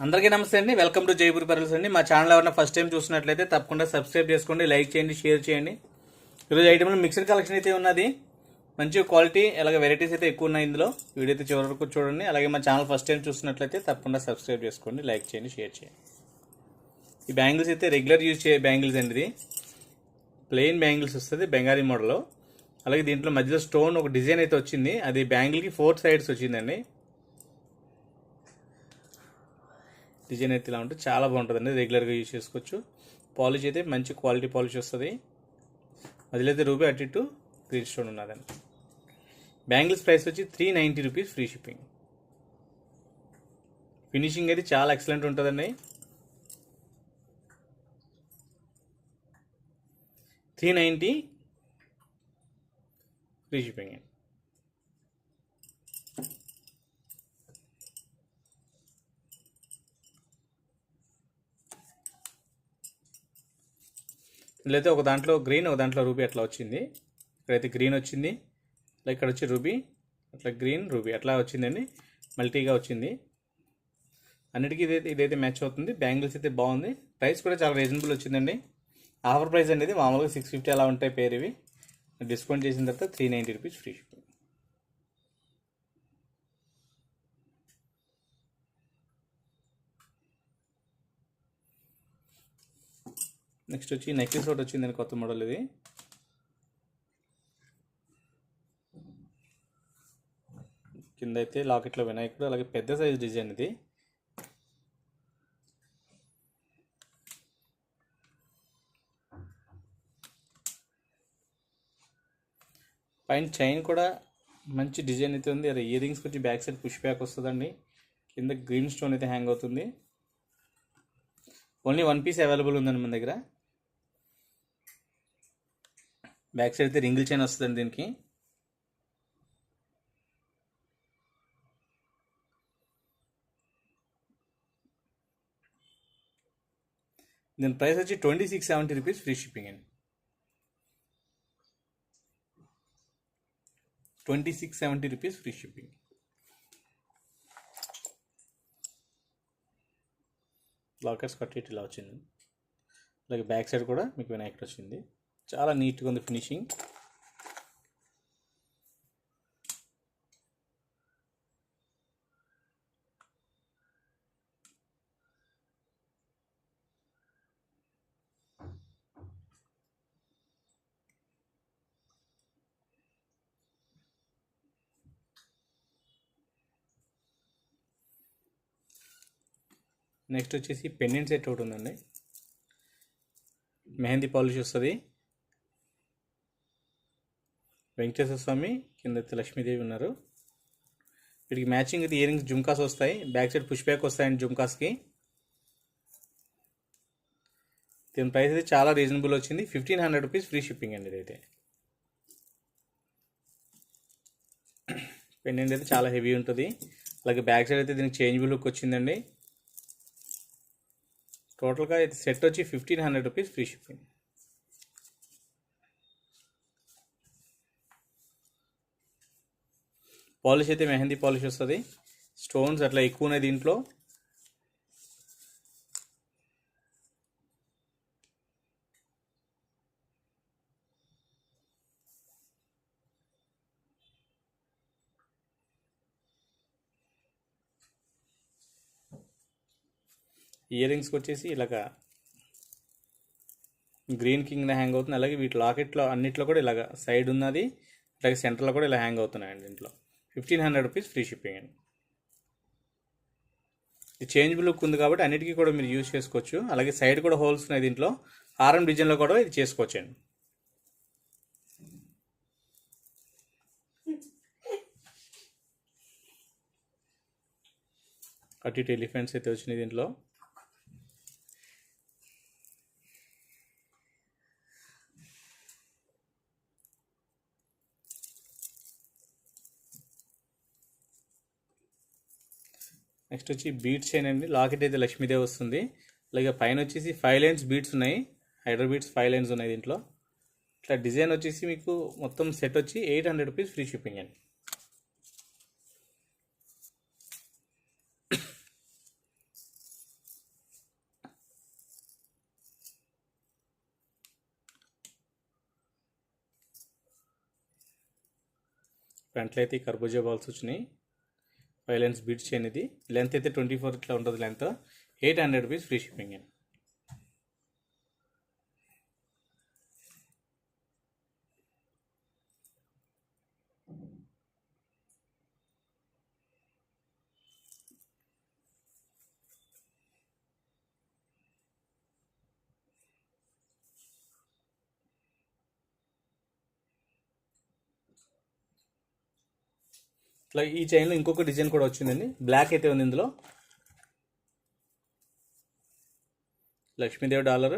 అందరికీ నమస్తే అండి. వెల్కమ్ టు జైపూర్ పెరల్స్ అండి. మా ఛానల్ ఎవరైనా ఫస్ట్ టైం చూసినట్లయితే తప్పకుండా సబ్స్క్రైబ్ చేసుకోండి లైక్ చేయండి షేర్ చేయండి. ఈరోజు ఐటెంలో మిక్సర్ కలెక్షన్ అయితే ఉన్నది. మంచి క్వాలిటీ అలాగే వెరైటీస్ అయితే ఎక్కువ ఉన్నాయి ఇందులో. వీడియో అయితే చివరి వరకు చూడండి. అలాగే మా ఛానల్ ఫస్ట్ టైం చూసినట్లయితే తప్పకుండా సబ్స్క్రైబ్ చేసుకోండి లైక్ చేయండి షేర్ చేయండి. ఈ బ్యాంగిల్స్ అయితే రెగ్యులర్ యూజ్ చేయ బ్యాంగిల్స్ అండి ఇది. ప్లెయిన్ బ్యాంగిల్స్ వస్తుంది బెంగాలీ మోడల్లో అలాగే దీంట్లో మధ్యలో స్టోన్ ఒక డిజైన్ అయితే వచ్చింది. అది బ్యాంగిల్కి ఫోర్ సైడ్స్ వచ్చిందండి. డిజైన్ అయితే ఇలా ఉంటుంది చాలా బాగుంటుందండి. రెగ్యులర్గా యూజ్ చేసుకోవచ్చు. పాలిష్ అయితే మంచి క్వాలిటీ పాలిష్ వస్తుంది. మధ్యలో అయితే రూపీ అటు ఇటు గ్రీన్ స్టోన్ ఉన్నదండి. బ్యాంగిల్స్ ప్రైస్ వచ్చి three ninety rupees free shipping. Finishing అయితే చాలా ఎక్సలెంట్ ఉంటుందండి. త్రీ నైంటీ ఫ్రీ షిప్పింగ్ అండి. లేదా ఒక దాంట్లో గ్రీన్ ఒక దాంట్లో రూబీ అట్లా వచ్చింది. ఇక్కడైతే గ్రీన్ వచ్చింది. ఇక్కడ వచ్చి రూబీ అట్లా గ్రీన్ రూబీ అట్లా వచ్చిందండి. మల్టీగా వచ్చింది. అన్నిటికీ ఇదైతే ఇదైతే మ్యాచ్ అవుతుంది. బ్యాంగిల్స్ అయితే బాగుంది. ప్రైస్ కూడా చాలా రీజనబుల్ వచ్చిందండి. ఆఫర్ ప్రైస్ అనేది మామూలుగా సిక్స్ ఫిఫ్టీ అలా ఉంటాయి పేరు ఇవి. డిస్కౌంట్ చేసిన తర్వాత three ninety rupees free next వచ్చి నెక్లెస్ ఒకటి వచ్చిందండి కొత్త మోడల్ ఇది. కింద అయితే లాకెట్లో వినాయకుడు అలాగే పెద్ద సైజ్ డిజైన్ ఇది. పైన చైన్ కూడా మంచి డిజైన్ అయితే ఉంది. అదే ఇయర్ రింగ్స్కి వచ్చి బ్యాక్ సైడ్ పుష్ బ్యాక్ వస్తుందండి. కింద గ్రీన్ స్టోన్ అయితే హ్యాంగ్ అవుతుంది. ఓన్లీ వన్ పీస్ అవైలబుల్ ఉందండి మన దగ్గర. బ్యాక్ సైడ్ అయితే రింగిల్ చైన్ వస్తుందండి దీనికి. దీని ప్రైస్ వచ్చి twenty six seventy rupees free shipping అండి. Twenty six seventy rupees free shipping. Lockers కట్టేట్ ఇలా వచ్చింది. అలాగే బ్యాక్ సైడ్ కూడా మీకు వినాయకుడు వచ్చింది. చాలా నీట్గా ఉంది ఫినిషింగ్. నెక్స్ట్ వచ్చేసి పెండెంట్ సెట్ ఒకటి ఉందండి. మెహందీ పాలిష్ వస్తుంది. వెంకటేశ్వర స్వామి కింద అయితే లక్ష్మీదేవి ఉన్నారు. వీటికి మ్యాచింగ్ అయితే ఇయరింగ్స్ జుమ్కాస్ వస్తాయి. బ్యాక్ సైడ్ పుష్ బ్యాక్ వస్తాయండి జుమ్కాస్కి దీని ప్రైస్ అయితే చాలా రీజనబుల్ వచ్చింది. Fifteen hundred rupees free shipping అండి ఇదైతే. పెండెంట్ అయితే చాలా హెవీ ఉంటుంది. అలాగే బ్యాక్ సైడ్ అయితే దీనికి చేంజ్ లుక్ వచ్చిందండి. టోటల్గా అయితే సెట్ వచ్చి fifteen hundred rupees free shipping polish అయితే మెహందీ పాలిష్ వస్తుంది. స్టోన్స్ అట్లా ఎక్కువ ఉన్నాయి దీంట్లో. ఇయర్ రింగ్స్కి వచ్చేసి ఇలాగ గ్రీన్ కింగ్ హ్యాంగ్ అవుతుంది. అలాగే వీటి లాకెట్లో అన్నిట్లో కూడా ఇలాగ సైడ్ ఉన్నది. అలాగే సెంటర్లో కూడా ఇలా హ్యాంగ్ అవుతున్నాయండి దీంట్లో. Fifteen hundred rupees free shipping అండి. ఇది చేంజ్ లుక్ ఉంది కాబట్టి అన్నిటికీ కూడా మీరు యూజ్ చేసుకోవచ్చు. అలాగే సైడ్ కూడా హోల్స్ ఉన్నాయి దీంట్లో. హారం డిజైన్లో కూడా ఇది చేసుకోవచ్చు అండి. అటు ఇటు ఎలిఫెంట్స్ అయితే వచ్చినాయి దీంట్లో. నెక్స్ట్ వచ్చి బీట్స్ చైన్ అండి. లాకెట్ అయితే లక్ష్మీదే వస్తుంది. అలాగే పైన వచ్చేసి ఫైవ్ లైన్స్ బీట్స్ ఉన్నాయి. హైడ్రో బీట్స్ ఫైవ్ లైన్స్ ఉన్నాయి దీంట్లో. ఇట్లా డిజైన్ వచ్చేసి మీకు మొత్తం సెట్ వచ్చి eight hundred rupees free shipping అండి. ఫ్రంట్లో అయితే కర్బూజా బాల్స్ వచ్చినాయి. ఫైవ్ లైన్స్ బీట్స్ చైన్ ఇది లెంత్ అయితే ట్వంటీ ఫోర్ ఇట్లా ఉంటుంది length. Eight hundred rupees free shipping అండి. ఇట్లా ఈ చైన్లో ఇంకొక డిజైన్ కూడా వచ్చిందండి. బ్లాక్ అయితే ఉంది ఇందులో. లక్ష్మీదేవి డాలర్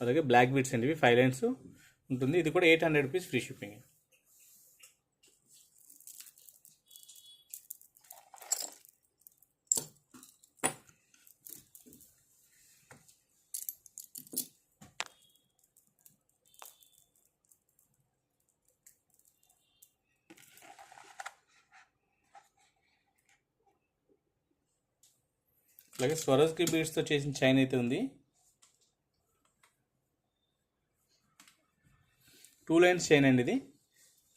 అలాగే బ్లాక్ బీట్స్ అండి ఇవి ఫైవ్ లైన్స్ ఉంటుంది. ఇది కూడా eight hundred rupees free shipping అలాగే స్వరస్కి బీడ్స్తో చేసిన చైన్ అయితే ఉంది. టూ లైన్స్ చైన్ అండి ఇది.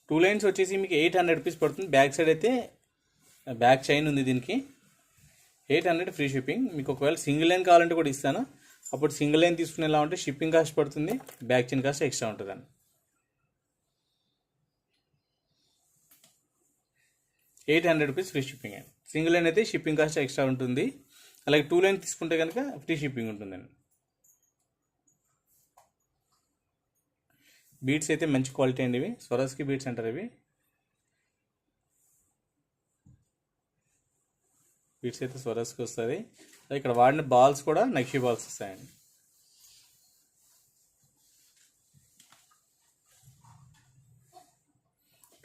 టూ లైన్స్ వచ్చేసి మీకు ఎయిట్ హండ్రెడ్ రూపీస్ పడుతుంది. బ్యాక్ సైడ్ అయితే బ్యాక్ చైన్ ఉంది దీనికి. Eight hundred free shipping. మీకు ఒకవేళ సింగిల్ లైన్ కావాలంటే కూడా ఇస్తాను. అప్పుడు సింగిల్ లైన్ తీసుకునేలా ఉంటే షిప్పింగ్ కాస్ట్ పడుతుంది. బ్యాక్ చైన్ కాస్ట్ ఎక్స్ట్రా ఉంటుంది అండి eight hundred rupees free shipping అండి. సింగిల్ లైన్ అయితే షిప్పింగ్ కాస్ట్ ఎక్స్ట్రా ఉంటుంది. అలాగే టూ లైన్ తీసుకుంటే కనుక ఫ్రీ షిప్పింగ్ ఉంటుందండి. బీట్స్ అయితే మంచి క్వాలిటీ అండి ఇవి. స్వరస్కి బీట్స్ అంటారు ఇవి. బీట్స్ అయితే స్వరస్కి వస్తుంది. ఇక్కడ వాడిన బాల్స్ కూడా నక్షి బాల్స్ వస్తాయండి.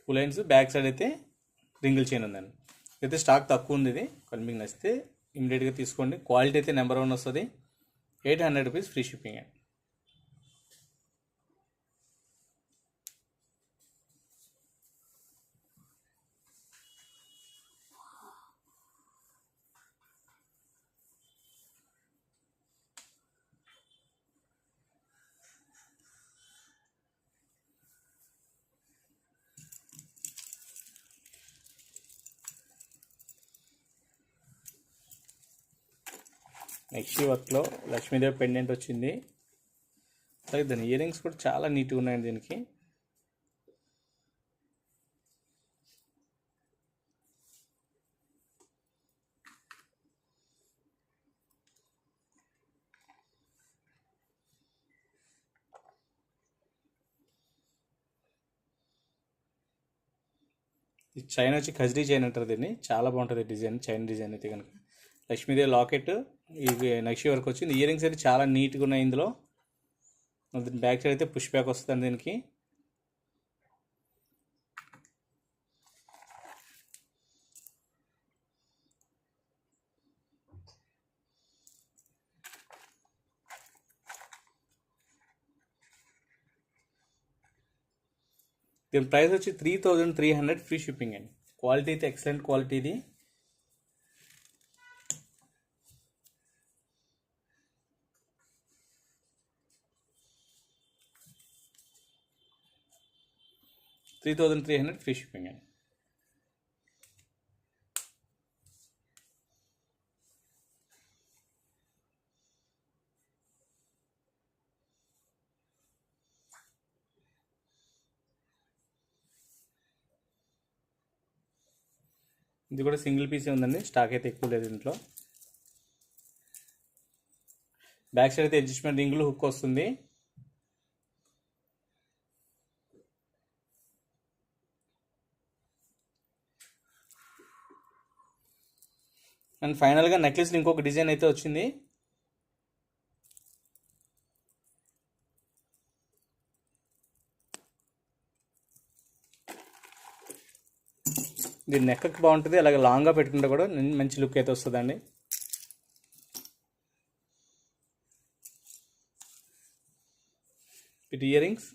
టూ లైన్స్ బ్యాక్ సైడ్ అయితే రింగిల్ చైన్ ఉందండి. అయితే స్టాక్ తక్కువ ఉంది ఇది. కొన్ని మీకు నచ్చితే ఇమీడియట్గా తీసుకోండి. క్వాలిటీ అయితే నెంబర్ వన్ వస్తుంది. Eight hundred rupees free shipping అండి. నెక్స్ట్ వర్క్లో లక్ష్మీదేవి పెండెంట్ వచ్చింది. అలాగే దాని ఇయర్ రింగ్స్ కూడా చాలా నీట్గా ఉన్నాయండి దీనికి. ఈ చైన్ వచ్చి ఖజ్రీ చైన్ అంటారు దీన్ని. చాలా బాగుంటుంది డిజైన్ చైన్ డిజైన్ అయితే కనుక. లక్ష్మీదేవి లాకెట్ ఇది నెక్స్ట్ వరకు వచ్చింది. ఇయరింగ్స్ అయితే చాలా నీట్గా ఉన్నాయి ఇందులో. బ్యాక్ సైడ్ అయితే పుష్ బ్యాక్ వస్తుంది దీనికి. దీని ప్రైస్ వచ్చి three thousand three hundred free shipping అండి. క్వాలిటీ అయితే excellent క్వాలిటీది three thousand three hundred free shipping అండి ఇది కూడా సింగిల్ పీసే ఉందండి. స్టాక్ అయితే ఎక్కువ లేదు ఇంట్లో. బ్యాక్ సైడ్ అయితే అడ్జస్ట్మెంట్ రింగులు హుక్ వస్తుంది. అండ్ ఫైనల్గా నెక్లెస్లో ఇంకొక డిజైన్ అయితే వచ్చింది. ఇది నెక్కకి బాగుంటుంది అలాగే లాంగ్గా పెట్టుకుంటే కూడా మంచి లుక్ అయితే వస్తుందండి. ఇటు ఇయర్ రింగ్స్.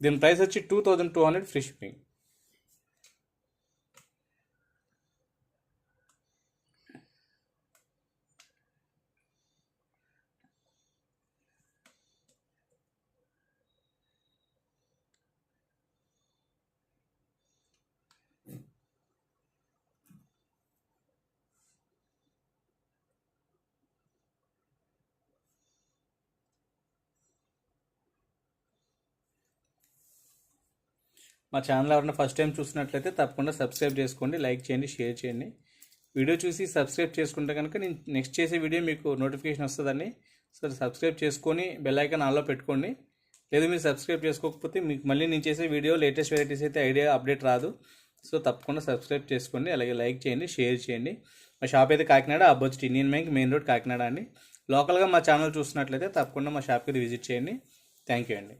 దీని ప్రైస్ వచ్చి two thousand two hundred free shipping. మా ఛానల్ ఎవరైనా ఫస్ట్ టైం చూసినట్లయితే తప్పకుండా సబ్స్క్రైబ్ చేసుకోండి లైక్ చేయండి షేర్ చేయండి. వీడియో చూసి సబ్స్క్రైబ్ చేసుకుంటే కనుక నేను నెక్స్ట్ చేసే వీడియో మీకు నోటిఫికేషన్ వస్తుందండి. సరే సబ్స్క్రైబ్ చేసుకొని బెల్ ఐకాన్ ఆన్లో పెట్టుకోండి. లేదు మీరు సబ్స్క్రైబ్ చేసుకోకపోతే మీకు మళ్ళీ నేను చేసే వీడియో లేటెస్ట్ వెరైటీస్ అయితే ఐడియా అప్డేట్ రాదు. సో తప్పకుండా సబ్స్క్రైబ్ చేసుకోండి అలాగే లైక్ చేయండి షేర్ చేయండి. మా షాప్ అయితే Kakinada అబ్బొచ్చు Indian bank main road Kakinada అండి. లోకల్గా మా ఛానల్ చూసినట్లయితే తప్పకుండా మా షాప్కి విజిట్ చేయండి. థ్యాంక్ యూ అండి.